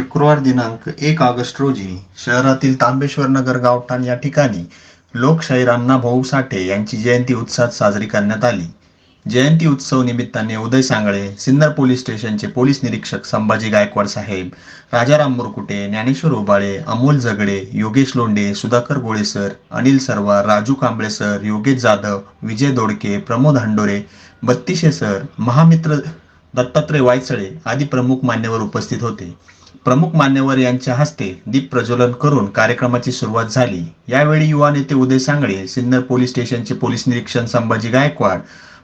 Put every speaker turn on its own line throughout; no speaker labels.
शुक्रवार दिनांक एक ऑगस्ट रोजी शहरातील तांबेश्वर नगर गावठाण या ठिकाणी लोकशाहीर अण्णाभाऊ साठे यांची जयंती उत्साहात साजरी करण्यात आली. जयंती उत्सव निमित्ताने उदय सांगळे सिन्नर पोलीस स्टेशनचे पोलीस निरीक्षक संभाजी गायकवाड साहेब Rajaram Murkute Dnyaneshwar Ubale Amol Jagde Yogesh Londe Sudhakar Gole sir Anil Sarwar Raju Kamble sir Yogesh Jadhav Vijay Dodke Pramod Handore Battishe sir महामित्र Dattatray Vaychale आदी प्रमुख मान्यवर उपस्थित होते. प्रमुख मान्यवर यांच्या हस्ते दीप प्रज्वलन करून कार्यक्रमाची सुरुवात झाली. यावेळी युवा नेते उदय सांगळे सिन्नर पोलीस स्टेशनचे पोलीस निरीक्षण संभाजी गायकवाड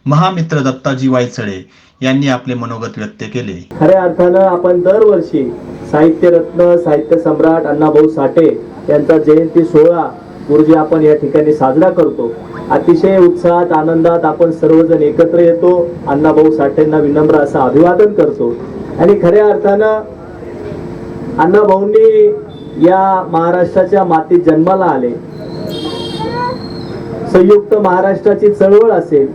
महामित्र दत्ताजी वायचळे यांनी आपले मनोगत व्यक्त केले.
खऱ्या अर्थानं आपण दरवर्षी साहित्यरत्न साहित्य सम्राट अण्णाभाऊ साठे यांचा जयंती सोहळा गुरुजी आपण या ठिकाणी साजरा करतो. अतिशय उत्साहात आनंदात आपण सर्वजण एकत्र येतो. अण्णाभाऊ साठेंना विनम्र असं अभिवादन करतो. आणि खऱ्या अर्थानं अण्णाभाऊंनी या महाराष्ट्राच्या मातीत जन्माला आले. संयुक्त महाराष्ट्राची चळवळ असेल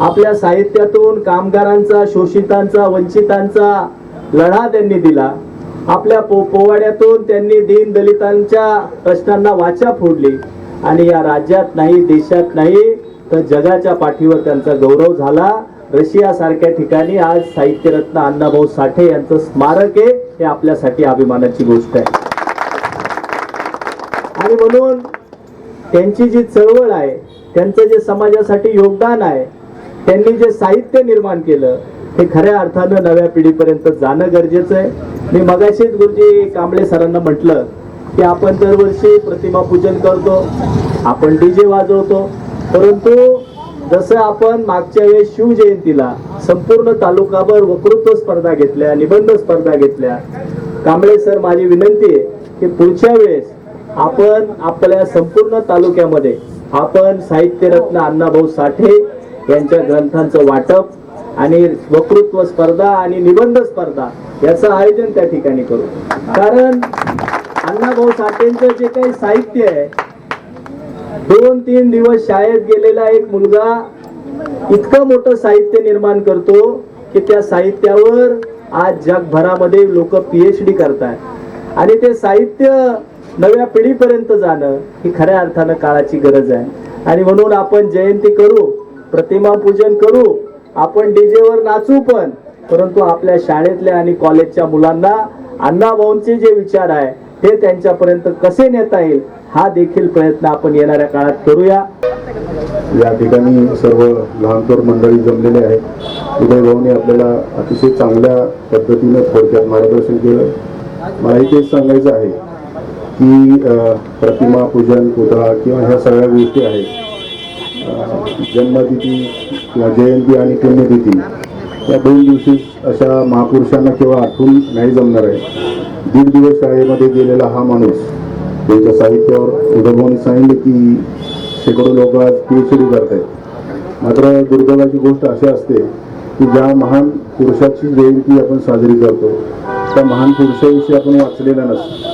आपल्या साहित्यातून कामगारांचा शोषितांचा वंचितांचा लढा त्यांनी दिला. आपल्या पो पोवाड्यातून त्यांनी दीन दलितांच्या प्रश्नांना वाचा फोडली. आणि या राज्यात नाही देशात नाही तर जगाच्या पाठीवर त्यांचा गौरव झाला. रशिया सारख्या ठिकाणी आज साहित्यरत्न अण्णाभाऊ साठे यांचं स्मारक आहे. हे आपल्यासाठी अभिमानाची गोष्ट आहे. आणि म्हणून त्यांची जी चळवळ आहे त्यांचं जे समाजासाठी योगदान आहे त्यांनी जे साहित्य निर्माण केलं हे खऱ्या अर्थानं नव्या पिढीपर्यंत जाणं गरजेचं आहे. मी मगाशीच गुरुजी कांबळे सरांना म्हटलं की आपण दरवर्षी प्रतिमा पूजन करतो आपण डीजे वाजवतो परंतु जसं आपण मागच्या वेळेस शिवजयंतीला संपूर्ण तालुकाभर वक्तृत्व स्पर्धा घेतल्या निबंध स्पर्धा घेतल्या. कांबळे सर माझी विनंती आहे की पुढच्या वेळेस आपण आपल्या संपूर्ण तालुक्यामध्ये आपण साहित्यरत्न अण्णाभाऊ साठे यांच्या ग्रंथांचं वाटप आणि वक्तृत्व स्पर्धा आणि निबंध स्पर्धा याचं आयोजन त्या ठिकाणी करू. कारण अण्णाभाऊ साठेंचं जे काही साहित्य आहे दोन तीन दिवस शाळेत गेलेला एक मुलगा इतकं मोठं साहित्य निर्माण करतो की त्या साहित्यावर आज जगभरामध्ये लोक पीएच डी करतात आणि ते साहित्य नव्या पिढीपर्यंत जाणं ही खऱ्या अर्थानं काळाची गरज आहे. आणि म्हणून आपण जयंती करू प्रतिमा पूजन करू आपण डीजेवर नाचू पण परंतु आपल्या शाळेतल्या आणि कॉलेजच्या मुलांना अण्णाभाऊंचे जे विचार आहे हे त्यांच्यापर्यंत कसे नेता येईल हा देखील प्रयत्न आपण येणाऱ्या काळात करूया.
या ठिकाणी सर्व लहान थोर मंडळी जमलेले आहेत. उदय भाऊने आपल्याला अतिशय चांगल्या पद्धतीनं थोडक्यात मार्गदर्शन केलं. मलाही तेच सांगायचं आहे की प्रतिमा पूजन पुतळा किंवा ह्या सगळ्या गोष्टी आहेत. जन्मतिथी किंवा जयंती आणि पुण्यतिथी या दोन दिवशी अशा महापुरुषांना किंवा आठवून नाही जमणार आहे. दीड दिवस शाळेमध्ये गेलेला हा माणूस त्यांच्या साहित्यावर उद्धवभाऊने सांगितलं की शेकडो लोक आज पी एच डी करत आहेत मात्र दुर्दैवाची गोष्ट अशी असते की ज्या महान पुरुषाची जयंती आपण साजरी करतो त्या महान पुरुषाविषयी आपण वाचलेलं नसतो.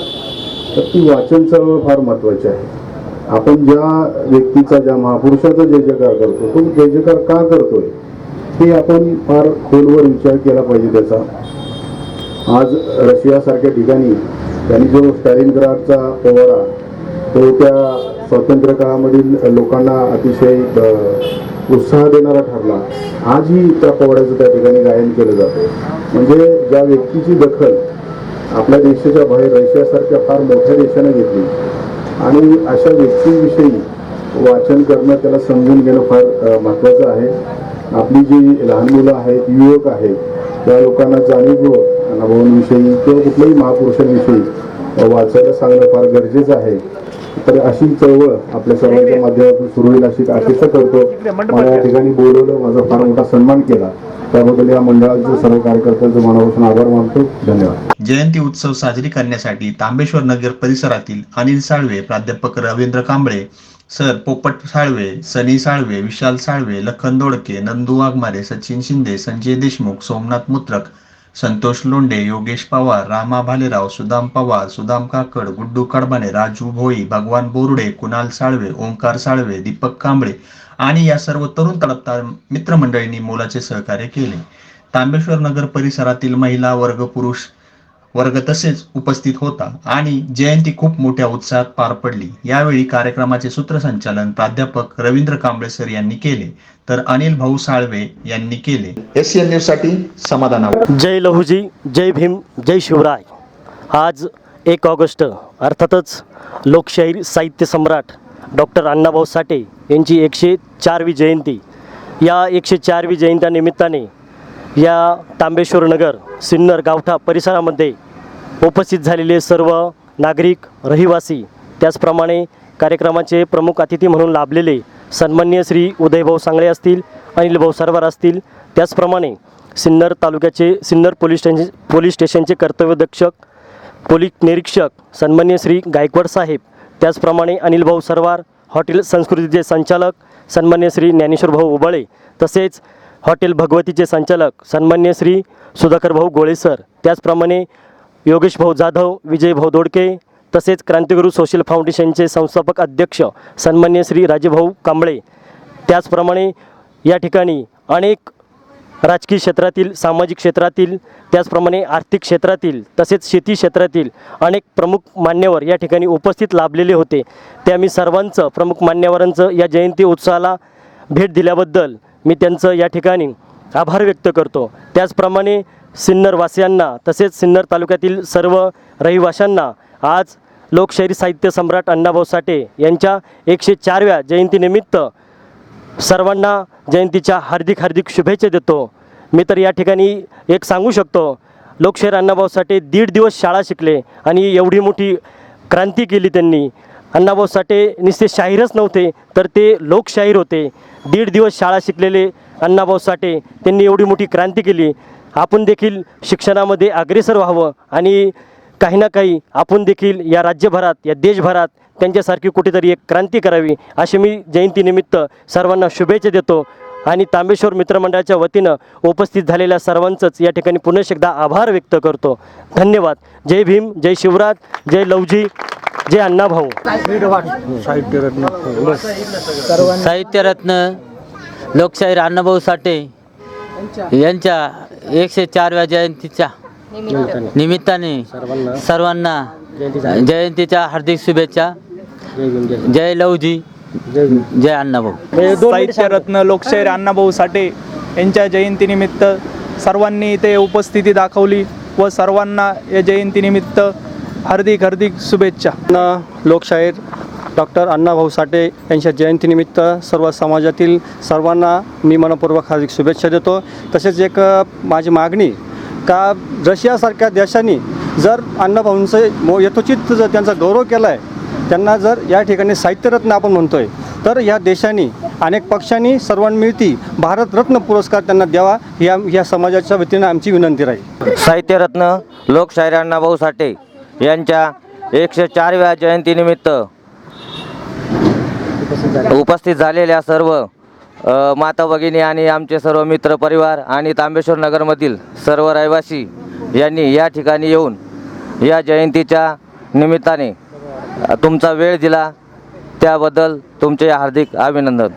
तर ती वाचन चळवळ फार महत्त्वाची आहे. आपण ज्या व्यक्तीचा ज्या महापुरुषाचा जय जयकार करतो तो जय जयकार का करतोय हे आपण फार खोलवर विचार केला पाहिजे त्याचा. आज रशियासारख्या ठिकाणी त्यांनी जो स्टॅलिनग्राडचा पोवाडा तो त्या स्वातंत्र्य काळामधील लोकांना अतिशय उत्साह देणारा ठरला. आजही त्या पोवाड्याचं त्या ठिकाणी गायन केलं जातं. म्हणजे ज्या व्यक्तीची दखल आपल्या देशाच्या बाहेर रशियासारख्या फार मोठ्या देशाने घेतली आणि अशा व्यक्तींविषयी वाचन करणं त्याला समजून घेणं फार महत्त्वाचं आहे. आपली जी लहान मुलं आहेत युवक आहेत त्या लोकांना जाणीवपूर्वक अनुभवांविषयी किंवा कुठल्याही महापुरुषांविषयी वाचायला सांगणं फार गरजेचं आहे. तर अशी चळवळ आपल्या सर्वांच्या माध्यमातून सुरू होईल अशी अपेक्षा करतो. मला या ठिकाणी बोलवलं माझा फार मोठा सन्मान केला. त्याबद्दल या मंडळाचे सर्व कार्यकर्त्यांचं मनापासून आभार मानतो. धन्यवाद.
जयंती उत्सव साजरी करण्यासाठी तांबेश्वर नगर परिसरातील अनिल साळवे प्राध्यापक रवींद्र कांबळे सर पोपट साळवे सनी साळवे विशाल साळवे लखन दोडके नंदू वाघमारे सचिन शिंदे संजय देशमुख सोमनाथ मुत्रक संतोष लोंढे योगेश पवार रामा भालेराव सुदाम पवार सुदाम काकड गुड्डू कडबाने राजू भोई भगवान बोरुडे कुणाल साळवे ओंकार साळवे दीपक कांबळे आणि या सर्व तरुण तडफदार मित्रमंडळींनी मोलाचे सहकार्य केले. तांबेश्वर नगर परिसरातील महिला वर्ग पुरुष वर्ग तसेच उपस्थित होता आणि जयंती खूप मोठ्या उत्साहात पार पडली. यावेळी कार्यक्रमाचे सूत्रसंचालन प्राध्यापक रवींद्र कांबळे सर यांनी केले तर अनिल भाऊ साळवे यांनी केले. एस एन न्यूजसाठी समाधान
जय लहुजी जय भीम जय शिवराय. आज एक ऑगस्ट अर्थातच लोकशाहीर साहित्य सम्राट डॉक्टर अण्णाभाऊ साठे यांची एकशे चारवी जयंती. या एकशे चारवी जयंत्यानिमित्ताने या तांबेश्वर नगर सिन्नर गावठा परिसरामध्ये उपस्थित झालेले सर्व नागरिक रहिवासी त्याचप्रमाणे कार्यक्रमाचे प्रमुख अतिथी म्हणून लाभलेले सन्मान्य श्री उदयभाऊ सांगळे असतील अनिलभाऊ सरवार असतील त्याचप्रमाणे सिन्नर तालुक्याचे सिन्नर पोलीस स्टेशन पोलीस स्टेशनचे कर्तव्यदक्षक पोलीस निरीक्षक सन्मान्य श्री गायकवाड साहेब त्याचप्रमाणे अनिलभाऊ सरवार हॉटेल संस्कृतीचे संचालक सन्मान्य श्री ज्ञानेश्वर भाऊ उबाळे तसेच हॉटेल भगवतीचे संचालक सन्मान्य श्री सुधाकर भाऊ गोळे सर त्याचप्रमाणे योगेश भाऊ जाधव विजय भाऊ दोडके तसेच क्रांतिगुरू सोशल फाउंडेशनचे संस्थापक अध्यक्ष सन्मान्य श्री राजेभाऊ कांबळे. त्याचप्रमाणे या ठिकाणी अनेक राजकीय क्षेत्रातील सामाजिक क्षेत्रातील त्याचप्रमाणे आर्थिक क्षेत्रातील तसेच शेती क्षेत्रातील अनेक प्रमुख मान्यवर या ठिकाणी उपस्थित लाभलेले होते. त्या मी सर्वांचं प्रमुख मान्यवरांचं या जयंती उत्सवाला भेट दिल्याबद्दल मी त्यांचं या ठिकाणी आभार व्यक्त करतो. त्याचप्रमाणे सिन्नरवासियांना तसेच सिन्नर तालुक्यातील सर्व रहिवाशांना आज लोकशाहीर साहित्य सम्राट अण्णाभाऊ साठे यांच्या एकशे चारव्या जयंतीनिमित्त सर्वांना जयंतीच्या हार्दिक हार्दिक शुभेच्छा देतो. मी तर या ठिकाणी एक सांगू शकतो लोकशाहीर अण्णाभाऊ साठे दीड दिवस शाळा शिकले आणि एवढी मोठी क्रांती केली त्यांनी. अण्णाभाऊ साठे निस्ते शाहीरच नव्हते तर ते लोकशाहीर होते. दीड दिवस शाळा शिकलेले अण्णाभाऊ साठे त्यांनी एवढी मोठी क्रांती केली. आपण देखील शिक्षणामध्ये अग्रेसर व्हावं आणि काही ना काही आपण देखील या राज्यभरात या देशभरात त्यांच्यासारखी कुठेतरी एक क्रांती करावी अशी मी जयंतीनिमित्त सर्वांना शुभेच्छा देतो. आणि तांबेश्वर मित्रमंडळाच्या वतीनं उपस्थित झालेल्या सर्वांचंच या ठिकाणी पुनश एकदा आभार व्यक्त करतो. धन्यवाद. जय भीम जय शिवराज जय लवजी जय अण्णाभाऊ.
साहित्यरत्न लोकशाहीर अण्णाभाऊ साठे यांच्या एकशे चारव्या जयंतीच्या निमित्ताने
सर्वांना
सर्वांना
जयंतीच्या
हार्दिक शुभेच्छा.
जय
लवजी
जय
अण्णाभाऊ.
साहित्यरत्न लोकशाहीर अण्णाभाऊ साठे यांच्या जयंतीनिमित्त सर्वांनी इथे उपस्थिती दाखवली व सर्वांना या जयंतीनिमित्त हार्दिक हार्दिक शुभेच्छा.
ना लोकशाहीर डॉक्टर अण्णाभाऊ साठे यांच्या जयंतीनिमित्त सर्व समाजातील सर्वांना मी मनपूर्वक हार्दिक शुभेच्छा देतो. तसेच एक माझी मागणी का रशियासारख्या देशांनी जर अण्णाभाऊंचं मो यथोचित जर त्यांचा गौरव केला आहे त्यांना जर या ठिकाणी साहित्यरत्न आपण म्हणतो आहे तर या देशांनी अनेक पक्षांनी सर्वांमिळती भारतरत्न पुरस्कार त्यांना द्यावा या या समाजाच्या वतीनं आमची विनंती राहील.
साहित्यरत्न लोकशाहीर अण्णाभाऊ साठे यांच्या एकशे चारव्या जयंतीनिमित्त उपस्थित झालेल्या सर्व माता भगिनी आणि आमचे सर्व मित्र परिवार आणि तांबेश्वर नगरमधील सर्व रहिवासी यांनी या ठिकाणी येऊन या जयंतीच्या निमित्ताने तुमचा वेळ दिला. त्याबद्दल तुमचे हार्दिक अभिनंदन.